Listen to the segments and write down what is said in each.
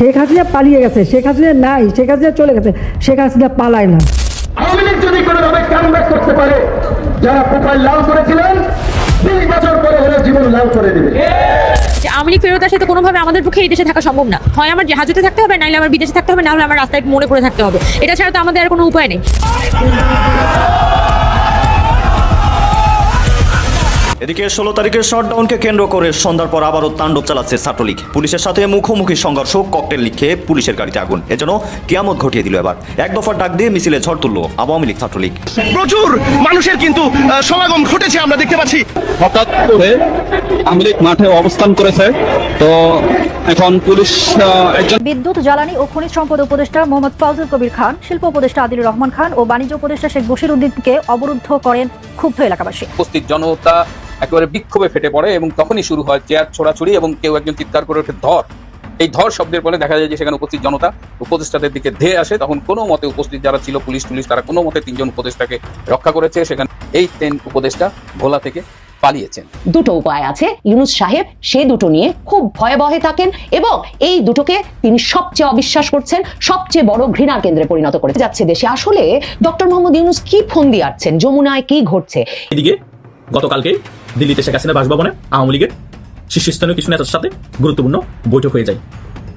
শেখ হাসিনা পালিয়ে গেছে শেখ হাসিনা নাই শেখ হাসিনা চলে গেছে শেখ হাসিনা পালায় না। আওয়ামী লীগ যদি কোনোভাবে কামব্যাক করতে পারে যারা প্রোফাইল লাল করেছিলেন বিশ বছর পরে হলে জীবন লাল করে দেবে। যে আওয়ামী লীগ ফেরত আসে তো কোনোভাবে আমাদের পক্ষে এই দেশে থাকা সম্ভব না। হয় আমার জাহাজতে থাকতে হবে নাহলে আমার বিদেশে থাকতে হবে নাহলে আমার রাস্তায় মনে পড়ে থাকতে হবে। এটা ছাড়া তো আমাদের আর কোনো উপায় নেই। এদিকে ষোলো তারিখের শটডাউনকে কেন্দ্র করে সন্ধ্যার পর আবারও তাণ্ডব চালাচ্ছে ছাত্রলীগ। পুলিশের সাথে মুখোমুখি সংঘর্ষ ককটেল লিখে পুলিশের গাড়িতে আগুন। এজন্য কিয়ামত ঘটিয়ে দিল এবার। এক দফার ডাক দিয়ে মিছিলে ঝড় তুলল আওয়ামী লীগ ছাত্রলীগ। প্রচুর মানুষের কিন্তু সমাগম ঘটেছে আমরা দেখতে পাচ্ছি। হঠাৎ করে আওয়ামী লীগ মাঠে অবস্থান করেছে। তো এখন পুলিশ আহ, একজন বিদ্যুৎ জ্বালানি ও খনিজ সম্পদ উপদেষ্টা মোহাম্মদ ফাউজুল কবির খান শিল্প উপদেষ্টা আদিলুর রহমান খান ও বাণিজ্য উপদেষ্টা শেখ বশির উদ্দিনকে অবরুদ্ধ করেন ক্ষুব্ধ এলাকাবাসী। উপস্থিত জনতা একেবারে বিক্ষোভে ফেটে পড়ে এবং তখনই শুরু হয় চেয়ার ছোড়াছুড়ি এবং কেউ একজন চিৎকার করে ওঠে ধর। এই ধর শব্দের ফলে দেখা যায় যে সেখানে উপস্থিত জনতা উপদেষ্টাদের দিকে ধেয়ে আসে। তখন কোনো মতে উপস্থিত যারা ছিল পুলিশ টুলিশ তারা কোনো মতে তিনজন উপদেষ্টাকে রক্ষা করেছে। সেখানে এই তিন উপদেষ্টা ভোলা থেকে পালিয়েছেন। দুটো উপায় আছে। ইউনুস সাহেব সে দুটো নিয়ে খুব ভয়ে ভয়ে থাকেন এবং এই দুটোকে তিনি সবচেয়ে অবিশ্বাস করছেন সবচেয়ে বড় ঘৃণার কেন্দ্রে পরিণত করে। যাচ্ছে দেশে। আসলে ডক্টর মোহাম্মদ ইউনুস কি ফোন দিয়ে আসছেন যমুনায় কি ঘটছে? এদিকে গতকালকে দিল্লিতে শেখ হাসিনা বাসভবনে আওয়ামী লীগের শীর্ষস্থানীয় কিছু নেতার সাথে গুরুত্বপূর্ণ বৈঠক হয়ে যায়।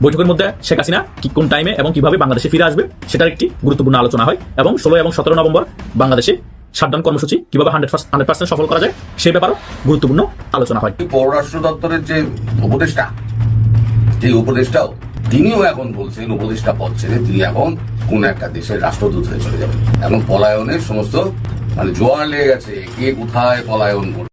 বৈঠকের মধ্যে শেখ হাসিনা কি কোন টাইমে এবং কীভাবে বাংলাদেশে ফিরে আসবে সেটার একটি গুরুত্বপূর্ণ আলোচনা হয় এবং ষোলো এবং সতেরো নভেম্বর বাংলাদেশে শাটডাউন কর্মসূচি কীভাবে হান্ড্রেড হান্ড্রেড পার্সেন্ট সফল করা যায় সে ব্যাপারেও গুরুত্বপূর্ণ আলোচনা হয়। পররাষ্ট্র দপ্তরের যে উপদেষ্টা যে উপদেষ্টাও তিনিও এখন বলছেন, উপদেষ্টা পদ ছেড়ে তিনি এখন কোন একটা দেশের রাষ্ট্রদূত হয়ে চলে যাবেন। এখন পলায়নের সমস্ত মানে জোয়ার লেগে গেছে, কে কোথায় পলায়ন করবে?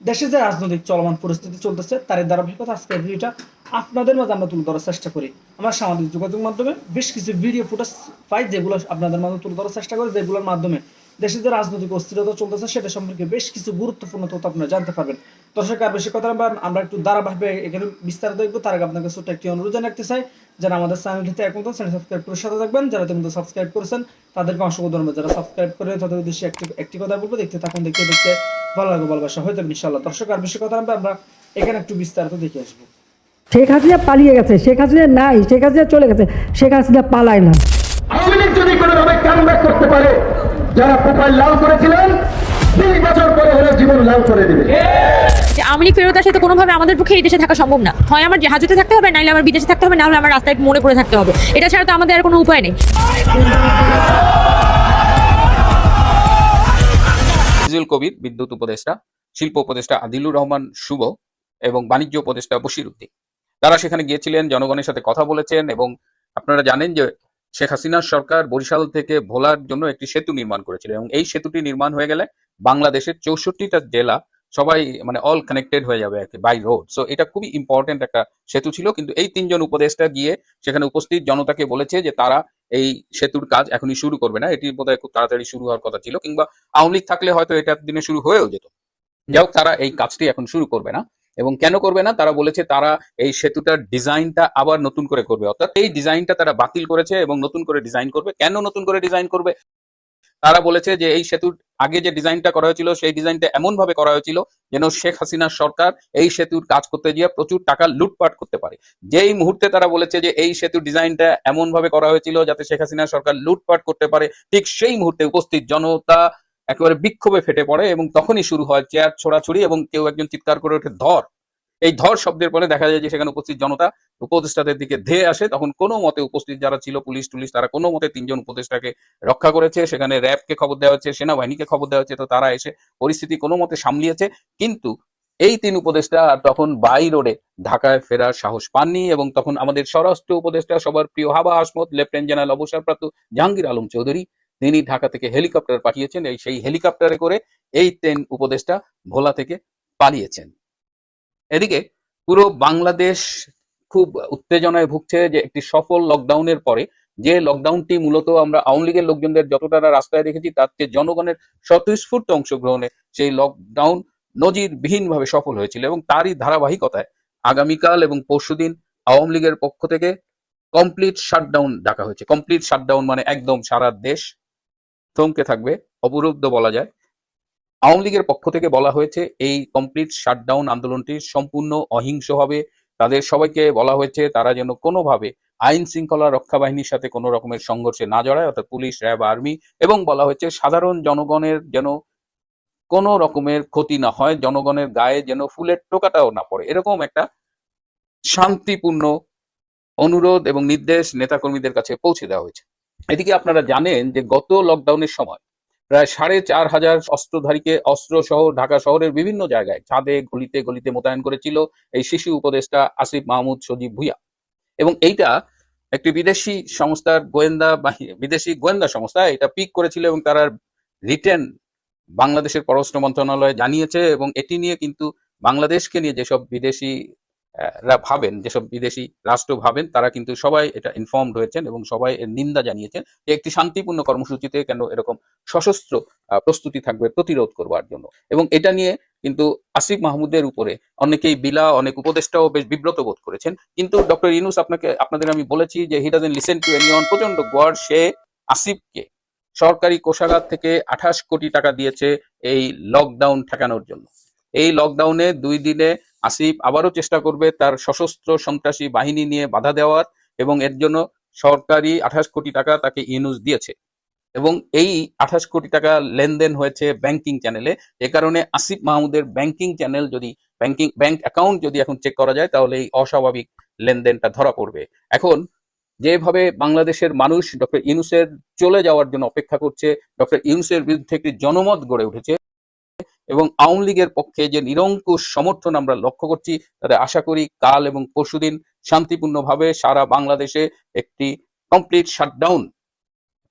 দেশে যে রাজনৈতিক চলমান পরিস্থিতি চলতেছে তার ধারাবাহিকতা আজকে ভিডিওটা আপনাদের মাঝে আমরা তুলে ধরার চেষ্টা করি। আমরা সামাজিক যোগাযোগ মাধ্যমে বেশ কিছু ভিডিও ফুটেজ পাই যেগুলো আপনাদের মাঝে তুলে ধরার চেষ্টা করি, যেগুলোর মাধ্যমে দেশে যে রাজনৈতিক অস্থিরতা চলতেছে, সেটা সম্পর্কে বেশ কিছু গুরুত্বপূর্ণ তথ্য আপনারা জানতে পারবেন। দর্শক আর বেশি কথা না আমরা একটু ধারাবাহিকভাবে এখানে বিস্তারিত দেখব। তার আগে আপনাকে ছোট্ট একটি অনুরোধ জানাতে চাই যারা আমাদের চ্যানেলটিতে এখন তো চ্যানেল সাবস্ক্রাইব করে সাথে থাকবেন যারা কিন্তু সাবস্ক্রাইব করেছেন তাদেরকে অসংখ্য ধন্যবাদ। যারা সাবস্ক্রাইব করে তাদের উদ্দেশ্যে একটি একটি কথা বলব দেখতে থাকুন দেখতে দেখতে ভালো লাগবে ভালোবাসা হয়তো ইনশাল্লাহ দর্শক আর বেশি কথা না আমরা এখানে একটু বিস্তারিত দেখে আসব। শেখ হাসিনা পালিয়ে গেছে শেখ হাসিনা নাই শেখ হাসিনা চলে গেছে শেখ হাসিনা পালায় না। আওয়ামী লীগ যদি কোনোভাবে কামব্যাক করতে পারে যারা প্রোফাইল লাল করেছিলেন বিশ বছর পরে হলে জীবন লাল করে দেবে। যে আওয়ামী লীগ ফেরত আসে তো কোনোভাবে আমাদের পক্ষে এই দেশে থাকা সম্ভব না। হয় আমার জাহাজতে থাকতে হবে নাহলে আমার বিদেশে থাকতে হবে নাহলে আমার রাস্তায় মনে পড়ে থাকতে হবে। এটা ছাড়া তো আমাদের আর কোনো উপায় নেই। ফিজুল কবির বিদ্যুৎ উপদেষ্টা শিল্প উপদেষ্টা আদিলুর রহমান শুভ এবং বাণিজ্য উপদেষ্টা বশির উদ্দিন। তারা সেখানে গিয়েছিলেন জনগণের সাথে কথা বলেছেন এবং আপনারা জানেন যে শেখ হাসিনার সরকার বরিশাল থেকে ভোলার জন্য একটি সেতু নির্মাণ করেছিল এবং এই সেতুটি নির্মাণ হয়ে গেলে বাংলাদেশের চৌষট্টিটা জেলা সবাই মানে অল কানেক্টেড হয়ে যাবে আর কি বাই রোড সো এটা খুবই ইম্পর্টেন্ট একটা সেতু ছিল, কিন্তু এই তিনজন উপদেষ্টা গিয়ে সেখানে উপস্থিত জনতাকে বলেছে যে তারা এই সেতুর কাজ এখনই শুরু করবে না, এটি বোধহয় খুব তাড়াতাড়ি শুরু হওয়ার কথা ছিল, কিংবা আওয়ামী লীগ থাকলে হয়তো এটা দিনে শুরু হয়েও যেত। যাই হোক, তারা এই কাজটি এখন শুরু করবে না, এবং কেন করবে না? তারা বলেছে তারা এই সেতুটার ডিজাইনটা আবার নতুন করে করবে, অর্থাৎ এই ডিজাইনটা তারা বাতিল করেছে এবং নতুন করে ডিজাইন করবে। কেন নতুন করে ডিজাইন করবে? তারা বলেছে যে এই সেতুর আগে যে ডিজাইনটা করা হয়েছিল, সেই ডিজাইনটা এমন ভাবে করা হয়েছিল যেন শেখ হাসিনার সরকার এই সেতুর কাজ করতে গিয়ে প্রচুর টাকা লুটপাট করতে পারে। যেই মুহূর্তে তারা বলেছে যে এই সেতুর ডিজাইনটা এমন ভাবে করা হয়েছিল যাতে শেখ হাসিনার সরকার লুটপাট করতে পারে, ঠিক সেই মুহূর্তে উপস্থিত জনতা একেবারে বিক্ষোভে ফেটে পড়ে এবং তখনই শুরু হয় চেয়ার ছোড়াছুড়ি এবং কেউ একজন চিৎকার করে ওঠে, ধর! এই ধর শব্দের ফলে দেখা যায় যে সেখানে উপস্থিত জনতা উপদেষ্টাদের দিকে ধেয়ে আসে। তখন কোনো মতে উপস্থিত যারা ছিল, পুলিশ টুলিশ, তারা কোনো মতে তিনজন উপদেষ্টাকে রক্ষা করেছে। সেখানে র্যাবকে খবর দেওয়া হচ্ছে, সেনাবাহিনীকে খবর দেওয়া হচ্ছে, তো তারা এসে পরিস্থিতি কোনো মতে সামলিয়েছে। কিন্তু এই তিন উপদেষ্টা আর তখন বাই রোডে ঢাকায় ফেরার সাহস পাননি এবং তখন আমাদের স্বরাষ্ট্র উপদেষ্টা, সবার প্রিয় হাবা আসমত, লেফটেন্যান্ট জেনারেল অবসরপ্রাপ্ত জাহাঙ্গীর আলম চৌধুরী, তিনি ঢাকা থেকে হেলিকপ্টার পাঠিয়েছেন। এই সেই হেলিকপ্টারে করে এই তিন উপদেষ্টা ভোলা থেকে পালিয়েছেন। এদিকে পুরো বাংলাদেশ খুব উত্তেজনায় ভুগছে যে একটি সফল লকডাউনের পরে যে লকডাউনটি মূলত আমরা আওয়ামী লীগের লোকজনদের যতটা রাস্তায় দেখেছি, তার চেয়ে জনগণের স্বতঃস্ফূর্ত অংশগ্রহণে সেই লকডাউন নজিরবিহীনভাবে সফল হয়েছিল এবং তারই ধারাবাহিকতায় আগামীকাল এবং পরশুদিন আওয়ামী লীগের পক্ষ থেকে কমপ্লিট শাটডাউন ডাকা হয়েছে। কমপ্লিট শাটডাউন মানে একদম সারা দেশ থমকে থাকবে, অবরুদ্ধ বলা যায়। আওয়ামী লীগের পক্ষ থেকে বলা হয়েছে, এই কমপ্লিট শাটডাউন আন্দোলনটি সম্পূর্ণ অহিংস হবে। তাদের সবাইকে বলা হয়েছে, তারা যেন কোনোভাবে আইন শৃঙ্খলা রক্ষা বাহিনীর সাথে কোনো রকমের সংঘর্ষে না জড়ায়, অর্থাৎ পুলিশ, র্যাব, আর্মি এবং বলা হয়েছে, সাধারণ জনগণের যেন কোনো রকমের ক্ষতি না হয়, জনগণের গায়ে যেন ফুলের টোকাটাও না পড়ে। এরকম একটা শান্তিপূর্ণ অনুরোধ এবং নির্দেশ নেতাকর্মীদের কাছে পৌঁছে দেওয়া হয়েছে। এদিকে আপনারা জানেন যে গত লকডাউনের সময় প্রায় সাড়ে চার হাজার অস্ত্রধারীকে অস্ত্র সহ ঢাকা শহরের বিভিন্ন জায়গায় ছাদে, গলিতে গলিতে মোতায়েন করেছিল এই শিশু উপদেষ্টা আসিফ মাহমুদ সজীব ভুইয়া। এবং এইটা একটি বিদেশি সংস্থার গোয়েন্দা বিদেশি গোয়েন্দা সংস্থা, এটা পিক করেছিল এবং তারা রিটেন বাংলাদেশের পররাষ্ট্র মন্ত্রণালয় জানিয়েছে এবং এটি নিয়ে কিন্তু বাংলাদেশকে নিয়ে যেসব বিদেশি ভাবেন, যেসব বিদেশি রাষ্ট্র ভাবেন, তারা কিন্তু সবাই এটা ইনফর্মড হয়েছেন এবং সবাই এর নিন্দা জানিয়েছেন যে একটি শান্তিপূর্ণ কর্মসূচিতে কেন এরকম সশস্ত্র প্রস্তুতি থাকবে প্রতিরোধ করবার জন্য। এবং এটা নিয়ে কিন্তু আসিফ মাহমুদের উপরে অনেকেই বিলা, অনেক উপদেষ্টাও বেশ বিব্রত বোধ করেছেন। কিন্তু ডক্টর ইনুস আপনাকে, আপনাদের আমি বলেছি যে he doesn't listen to anyone প্রচণ্ড গড় সে আসিফকে সরকারি কোষাগার থেকে আঠাশ কোটি টাকা দিয়েছে এই লকডাউন ঠেকানোর জন্য। এই লকডাউনে দুই দিনে আসিফ আবারও চেষ্টা করবে তার সশস্ত্র সন্ত্রাসী বাহিনী নিয়ে বাধা দেওয়ার এবং এর জন্য সরকারি আঠাশ কোটি টাকা তাকে ইউনুস দিয়েছে। এবং এই আঠাশ কোটি টাকা লেনদেন হয়েছে ব্যাংকিং চ্যানেলে এ কারণে আসিফ মাহমুদের ব্যাংকিং চ্যানেল যদি ব্যাংকিং ব্যাংক অ্যাকাউন্ট যদি এখন চেক করা যায়, তাহলে এই অস্বাভাবিক লেনদেনটা ধরা পড়বে। এখন যেভাবে বাংলাদেশের মানুষ ডক্টর ইউনুসের চলে যাওয়ার জন্য অপেক্ষা করছে, ডক্টর ইউনুসের বিরুদ্ধে একটি জনমত গড়ে উঠেছে এবং আওয়ামী লীগের পক্ষে যে নিরঙ্কুশ সমর্থন আমরা লক্ষ্য করছি, তাতে আশা করি কাল এবং পরশুদিন শান্তিপূর্ণভাবে সারা বাংলাদেশে একটি কমপ্লিট শাটডাউন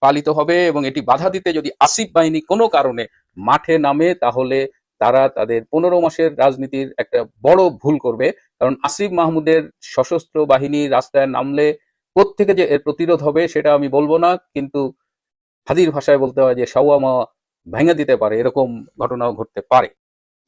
পালিত হবে এবং এটি বাধা দিতে যদি আসিফ বাহিনী কোনো কারণে মাঠে নামে, তাহলে তারা তাদের পনেরো মাসের রাজনীতির একটা বড় ভুল করবে। কারণ আসিফ মাহমুদের সশস্ত্র বাহিনী রাস্তায় নামলে কোত্থেকে যে এর প্রতিরোধ হবে, সেটা আমি বলব না। কিন্তু হাদির ভাষায় বলতে হয় যে সাওয়ামা ভেঙে দিতে পারে, এরকম ঘটনাও ঘটতে পারে।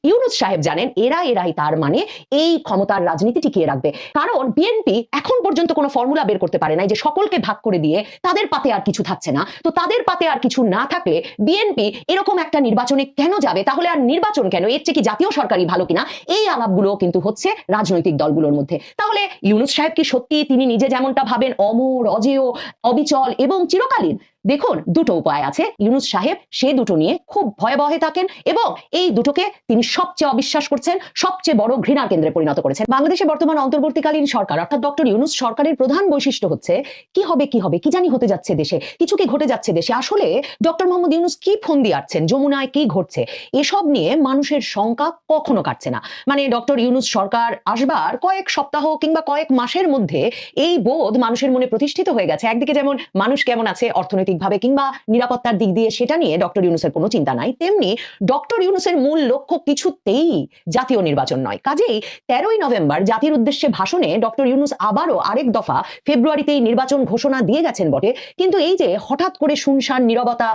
ইউনুস সাহেব জানেন, এরা এরাই তার মানে এই ক্ষমতার রাজনীতি টিকিয়ে রাখবে। কারণ বিএনপি এখন পর্যন্ত কোনো ফর্মুলা বের করতে পারে নাই যে সকলকে ভাগ করে দিয়ে তাদের পাতে আর কিছু থাকছে না। তো তাদের পাতে আর কিছু না থাকলে বিএনপি এরকম একটা নির্বাচনে কেন যাবে? তাহলে আর নির্বাচন কেন? এর চেয়ে কি জাতীয় সরকারই ভালো কিনা? এই আলাপগুলো কিন্তু হচ্ছে রাজনৈতিক দলগুলোর মধ্যে। তাহলে ইউনুস সাহেব কি সত্যি তিনি নিজে যেমনটা ভাবেন, অমর, অজেয়, অবিচল এবং চিরকালীন দেখুন, দুটো উপায় আছে। ইউনুস সাহেব সে দুটো নিয়ে খুব ভয়াবহে থাকেন এবং এই দুটোকে তিনি সবচেয়ে অবিশ্বাস করছেন, সবচেয়ে বড় ঘৃণা কেন্দ্রে পরিণত করেছেন। বাংলাদেশে বর্তমান অন্তর্বর্তীকালীন সরকার, অর্থাৎ ডক্টর ইউনুস সরকারের প্রধান বৈশিষ্ট্য হচ্ছে, কি হবে কি হবে, কি জানি হতে যাচ্ছে দেশে, কিছু কি ঘটে যাচ্ছে দেশে। আসলে ডক্টর মোহাম্মদ ইউনুস কি ফোন দিয়ে আসছেন যমুনায় কি ঘটছে, এসব নিয়ে মানুষের শঙ্কা কখনো কাটছে না। মানে ডক্টর ইউনুস সরকার আসবার কয়েক সপ্তাহ কিংবা কয়েক মাসের মধ্যে এই বোধ মানুষের মনে প্রতিষ্ঠিত হয়ে গেছে। একদিকে যেমন মানুষ কেমন আছে অর্থনৈতিকভাবে কিংবা নিরাপত্তার দিক দিয়ে সেটা নিয়ে ডক্টর ইউনুসের কোনো চিন্তা নাই। তেমনি ডক্টর ইউনুসের মূল লক্ষ্য কিছুতেই জাতীয় নির্বাচন নয়। কাজেই তেরোই নভেম্বর জাতির উদ্দেশ্যে ভাষণে ডক্টর ইউনুস আবারও আরেক দফা ফেব্রুয়ারিতেই নির্বাচন ঘোষণা দিয়ে গেছেন বটে। কিন্তু এই যে হঠাৎ করে শুনশান, নিরবতা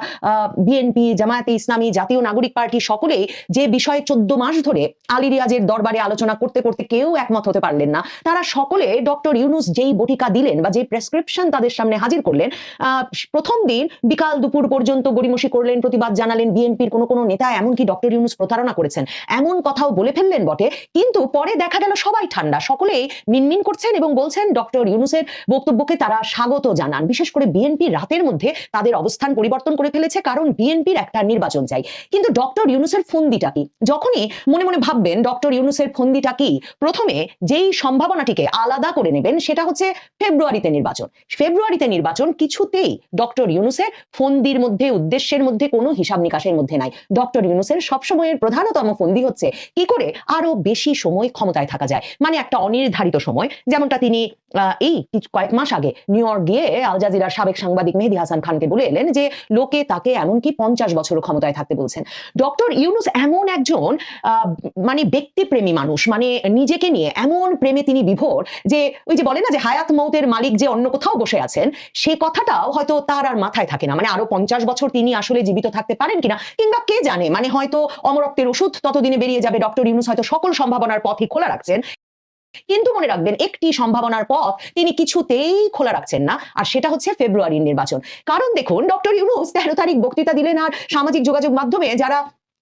বিএনপি, জামায়াতে ইসলামী, জাতীয় নাগরিক পার্টি সকলেই যে বিষয়ে চোদ্দ মাস ধরে আলী রিয়াজের দরবারে আলোচনা করতে করতে কেউ একমত হতে পারলেন না, তারা সকলে ডক্টর ইউনুস যেই বটিকা দিলেন বা যেই প্রেসক্রিপশন তাদের সামনে হাজির করলেন প্রথম দিন বিকাল দুপুর পর্যন্ত গড়িমসি করলেন, প্রতিবাদ জানালেন বিএনপির কোনো কোনো নেতা, এমনকি ডক্টর ইউনুস প্রতারণা করেছেন। এমন কথাও বলে ফেললেন বটে, কিন্তু পরে দেখা গেল সবাই ঠান্ডা। সকলেই মিনমিন করছেন এবং বলছেন ডক্টর ইউনুসের বক্তব্যকে তারা স্বাগত জানান। বিশেষ করে বিএনপি রাতের মধ্যে তাদের অবস্থান পরিবর্তন করে ফেলেছে, কারণ বিএনপির একটা নির্বাচন চাই। কিন্তু ডক্টর ইউনুসের ফন্দিটা কি? যখনই মনে মনে ভাববেন ডক্টর ইউনুসের ফন্দিটা কি, প্রথমে যেই সম্ভাবনাটিকে আলাদা করে নেবেন সেটা হচ্ছে ফেব্রুয়ারিতে নির্বাচন। ফেব্রুয়ারিতে নির্বাচন কিছুতেই ডক্টর ইউনুসের ফন্দির মধ্যে, উদ্দেশ্যের মধ্যে কোনো হিসাব নিকাশের মধ্যে নাই। ডক্টর ইউনুসের সবসময়ের প্রধানতম ফন্দি হচ্ছে কি করে আরও বেশি সময় ক্ষমতায় থাকা যায়। মানে একটা অনির্ধারিত সময়, যেমনটা তিনি এই কয়েক মাস আগে নিউ ইয়র্ক গিয়ে আল জাজিরার সাবেক সাংবাদিক মেহেদি হাসান খানকে বলে এলেন যে, লোকে তাকে এমনকি পঞ্চাশ বছর ক্ষমতায় থাকতে বলছেন। ডক্টর ইউনুস এমন একজন মানে ব্যক্তিপ্রেমী মানুষ মানে নিজেকে নিয়ে এমন প্রেমে তিনি বিভোর যে, ওই যে বলে না যে, হায়াত মৌতের মালিক যে অন্য কোথাও বসে আছেন, সে কথাটাও হয়তো তার আর মাথায় থাকে না। মানে আরও পঞ্চাশ বছর তিনি আসলে জীবিত থাকতে পারেন কিনা, কিংবা কে জানে? মানে হয়তো অমরত্বের ওষুধ ততদিনে বেরিয়ে যাবে। ডক্টর ইউনুস হয়তো সকল সম্ভাবনার পথই খোলা রাখছেন। কিন্তু মনে রাখবেন, একটি সম্ভাবনার পথ তিনি কিছুতেই খোলা রাখছেন না, আর সেটা হচ্ছে ফেব্রুয়ারির নির্বাচন। কারণ দেখুন, ডক্টর ইউনুস তেরো তারিখ বক্তৃতা দিলেন, আর সামাজিক যোগাযোগ মাধ্যমে যারা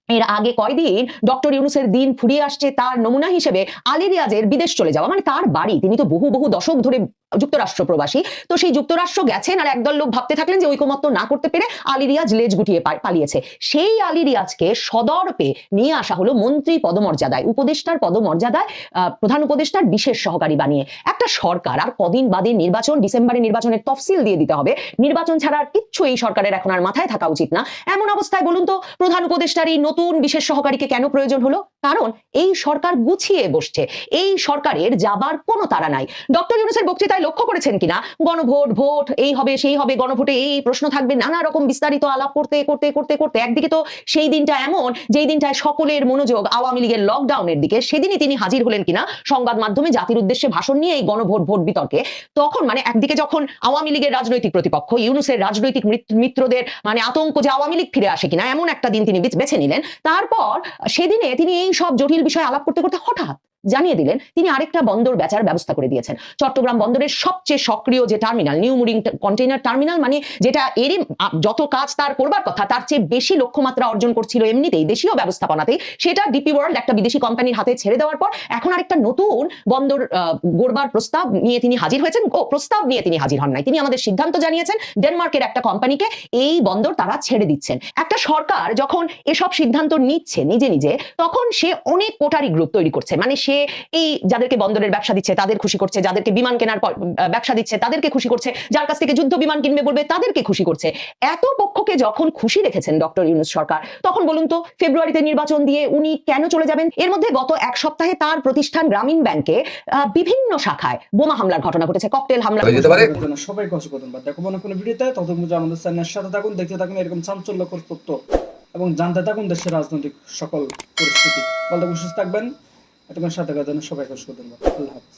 এর আগে কয়দিন ডক্টর ইউনুসের দিন ফুরিয়ে আসছে, তার নমুনা হিসেবে আলী রিয়াজের বিদেশ চলে যাওয়া মানে তার বাড়ি, তিনি তো বহু বহু দশক ধরে যুক্তরাষ্ট্র প্রবাসী। তো সেই যুক্তরাষ্ট্র গেছেন আর একদল লোক ভাবতে থাকলেন যে ঐকমত্য না করতে পেরে আলী রিয়াজ লেজ গুটিয়ে পালিয়েছে। সেই আলী রিয়াজকে সদর্পে নিয়ে আসা হলো মন্ত্রী পদমর্যাদায়, উপদেষ্টার পদমর্যাদায় প্রধান উপদেষ্টার বিশেষ সহকারী বানিয়ে। একটা সরকার, আর কদিন বাদে নির্বাচন, ডিসেম্বরে নির্বাচনের তফসিল দিয়ে দিতে হবে। নির্বাচন ছাড়া আর কিচ্ছু এই সরকারের এখন আর মাথায় থাকা উচিত না। এমন অবস্থায় বলুন তো, প্রধান উপদেষ্টার এই নতুন বিশেষ সহকারীকে কেন প্রয়োজন হলো? কারণ এই সরকার গুছিয়ে বসছে। এই সরকারের যাবার কোনো তারা নাই। ডক্টর ইউনুসের বক্তৃতায় লক্ষ্য করেছেন কিনা? গণভোট, ভোট, এই হবে, সেই হবে, গণভোটে এই প্রশ্ন থাকবে, নানা রকম বিস্তারিত আলাপ করতে করতে করতে করতে। একদিকে তো সেই দিনটা এমন, যেই দিনটায় সকলের মনোযোগ আওয়ামী লীগের লকডাউনের দিকে, সেদিনই তিনি হাজির হলেন কিনা? সংবাদ মাধ্যমে জাতির উদ্দেশ্যে ভাষণ নিয়ে এই গণভোট, ভোট বিতর্কে। তখন মানে একদিকে যখন আওয়ামী লীগের রাজনৈতিক প্রতিপক্ষ, ইউনুসের রাজনৈতিক মিত্রদের মানে আতঙ্ক যে আওয়ামী লীগ ফিরে আসে কিনা, এমন একটা দিন তিনি বেছ- নিলেন। তারপর সেদিনে তিনি এই সব জটিল বিষয়ে আলাপ করতে করতে হঠাৎ জানিয়ে দিলেন, তিনি আরেকটা বন্দর বেচার ব্যবস্থা করে দিয়েছেন। চট্টগ্রাম বন্দরের সবচেয়ে সক্রিয় যে terminal new mooring container terminal মানে যেটা এরই যত কাজ তার করবার কথা, তার চেয়ে বেশি লক্ষ্যমাত্রা অর্জন করছিল এমনিতেই দেশীয় ব্যবস্থাপনাতেই। সেটা ডিপি ওয়ার্ল্ড একটা বিদেশি কোম্পানির হাতে ছেড়ে দেওয়ার পর, এখন আরেকটা নতুন বন্দর গড়বার প্রস্তাব নিয়ে তিনি হাজির হয়েছেন। ও, প্রস্তাব নিয়ে তিনি হাজির হন নাই। তিনি আমাদের সিদ্ধান্ত জানিয়েছেন ডেনমার্কের একটা কোম্পানিকে এই বন্দর তারা ছেড়ে দিচ্ছেন। একটা সরকার যখন এসব সিদ্ধান্ত নিচ্ছে নিজে নিজে, তখন সে অনেক কোটারি গ্রুপ তৈরি করছে। মানে সে এই যাদেরকে বন্দরের ব্যবসা দিচ্ছে তাদের খুশি করছে যাদেরকে বিমান কেনার ব্যবসা দিচ্ছে তাদেরকে খুশি করছে যার কাছ থেকে যুদ্ধ বিমান কিনবে বলবে তাদেরকে খুশি করছে। এত পক্ষকে যখন খুশি রেখেছেন ডক্টর ইউনুস সরকার তখন বলুন তো ফেব্রুয়ারিতে নির্বাচন দিয়ে উনি কেন চলে যাবেন? এর মধ্যে গত এক সপ্তাহে তার প্রতিষ্ঠান গ্রামীণ ব্যাংকে বিভিন্ন শাখায় বোমা হামলার ঘটনা ঘটেছে ককটেল হামলা সবাই কষ্ট করুন বা দেখো মনে কোনো ভিডিওতে ততক্ষণ পর্যন্ত আমাদের চ্যানেলের সাথে থাকুন দেখতে থাকুন এরকম চাঞ্চল্যকর তথ্য এবং জানতে থাকুন দেশের রাজনৈতিক সকল পরিস্থিতি। থাকুন সুস্থ থাকবেন। এতক্ষণ সাথে থাকার জন্য সবাই কষ্ট করবেন আল্লাহ হাফিজ।